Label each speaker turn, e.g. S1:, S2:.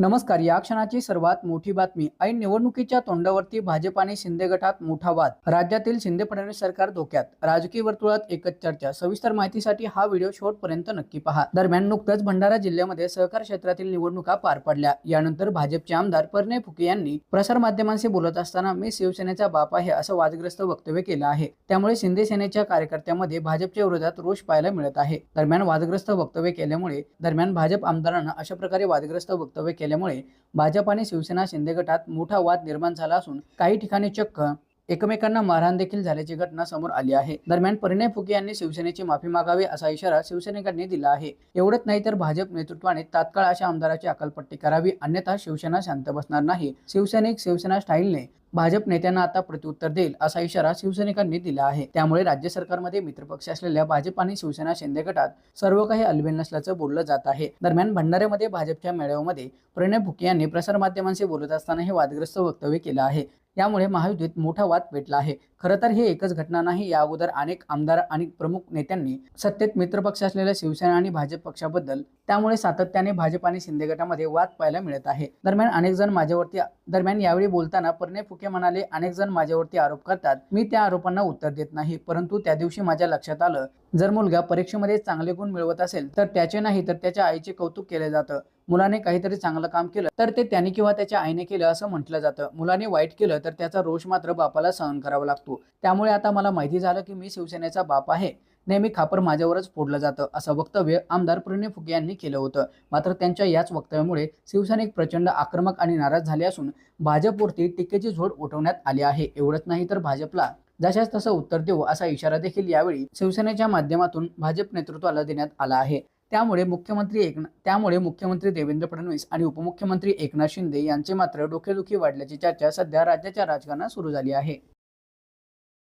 S1: नमस्कार या क्षणाची सर्वात मोठी बातमी. ऐन निवडणुकीच्या तोंडावरती भाजप आणि शिंदे गटात मोठा वाद. राज्यातील शिंदे फडणवीस सरकार धोक्यात. राजकीय वर्तुळात एकच चर्चा. सविस्तर माहितीसाठी हा व्हिडिओ शेवटपर्यंत नक्की पहा. दरम्यान नुकतंच भंडारा जिल्ह्यामध्ये सहकार क्षेत्रातील निवडणुका पार पडल्या. यानंतर भाजपचे आमदार परणे फुके यांनी प्रसारमाध्यमांशी बोलत असताना मी शिवसेनेचा बाप आहे असं वादग्रस्त वक्तव्य केलं आहे. त्यामुळे शिंदे सेनेच्या कार्यकर्त्यांमध्ये भाजपच्या विरोधात रोष पाहायला मिळत आहे. दरम्यान वादग्रस्त वक्तव्य केल्यामुळे दरम्यान भाजप आमदारांना अशा प्रकारे वादग्रस्त वक्तव्य केले केल्यामुळे भाजप आणि शिवसेना शिंदे गटात मोठा वाद निर्माण झाला असून काही ठिकाणी चक्क एकमेकांना मारहाण देखील झाल्याची घटना समोर आली आहे. दरम्यान परिणय फुके यांनी शिवसेनेची माफी मागावी असा इशारा शिवसैनिकांनी दिला आहे. एवढंच नाही तर भाजप नेतृत्वाने तात्काळ अशा आमदाराची अकलपट्टी करावी अन्यथा शिवसेना शांत बसणार नाही. शिवसैनिक शिवसेना स्टाईलने भाजप नेत्यांना आता प्रत्युत्तर देईल असा इशारा शिवसैनिकांनी दिला आहे. त्यामुळे राज्य सरकारमध्ये मित्रपक्ष असलेल्या भाजप आणि शिवसेना शिंदे गटात सर्व काही अलबेल नसल्याचं बोललं जात आहे. दरम्यान भंडाऱ्यामध्ये भाजपच्या मेळाव्यामध्ये प्रणय फुके यांनी प्रसारमाध्यमांशी बोलत असताना हे वादग्रस्त वक्तव्य केलं आहे. यामुळे महायुतीत मोठा वाद पेटला आहे. खरं तर ही एकच घटना नाही या अगोदर अनेक आमदार आणि प्रमुख नेत्यांनी सत्तेत मित्रपक्ष असलेल्या शिवसेना आणि भाजप पक्षाबद्दल त्यामुळे सातत्याने भाजप आणि शिंदे गटामध्ये वाद पाहायला मिळत आहे. दरम्यान अनेक जण माझ्यावरती दरम्यान यावेळी बोलताना परने फुके म्हणाले अनेक जण माझ्यावरती आरोप करतात. मी त्या आरोपांना उत्तर देत नाही. परंतु त्या दिवशी माझ्या लक्षात आलं जर मुलगा परीक्षेमध्ये चांगले गुण मिळवत असेल तर त्याचे नाही तर त्याच्या आईचे कौतुक केले जातं. मुलाने काहीतरी चांगलं काम केलं तर ते त्याने किंवा त्याच्या आईने केलं असं म्हटलं जातं. मुलाने वाईट केलं तर त्याचा रोष मात्र बापाला सहन करावा लागतो. त्यामुळे आता मला माहिती झालं की मी शिवसेनेचा बाप आहे. नेहमी खापर माझ्यावरच फोडलं जातं असं वक्तव्य आमदार प्रणय फुके यांनी केलं होतं. मात्र त्यांच्या याच वक्तव्यामुळे शिवसैनिक प्रचंड आक्रमक आणि नाराज झाले असून भाजपवरती टीकेची झोड उठवण्यात आली आहे. एवढंच नाही तर भाजपला जशाच तसं उत्तर देऊ असा इशारा देखील यावेळी शिवसेनेच्या माध्यमातून भाजप नेतृत्वाला देण्यात आला आहे. त्यामुळे मुख्यमंत्री एकना त्यामुळे मुख्यमंत्री देवेंद्र फडणवीस आणि उपमुख्यमंत्री एकनाथ शिंदे यांचे मात्र डोकेदुखी वाढल्याची चर्चा सध्या राज्याच्या राजकारणात सुरू झाली आहे.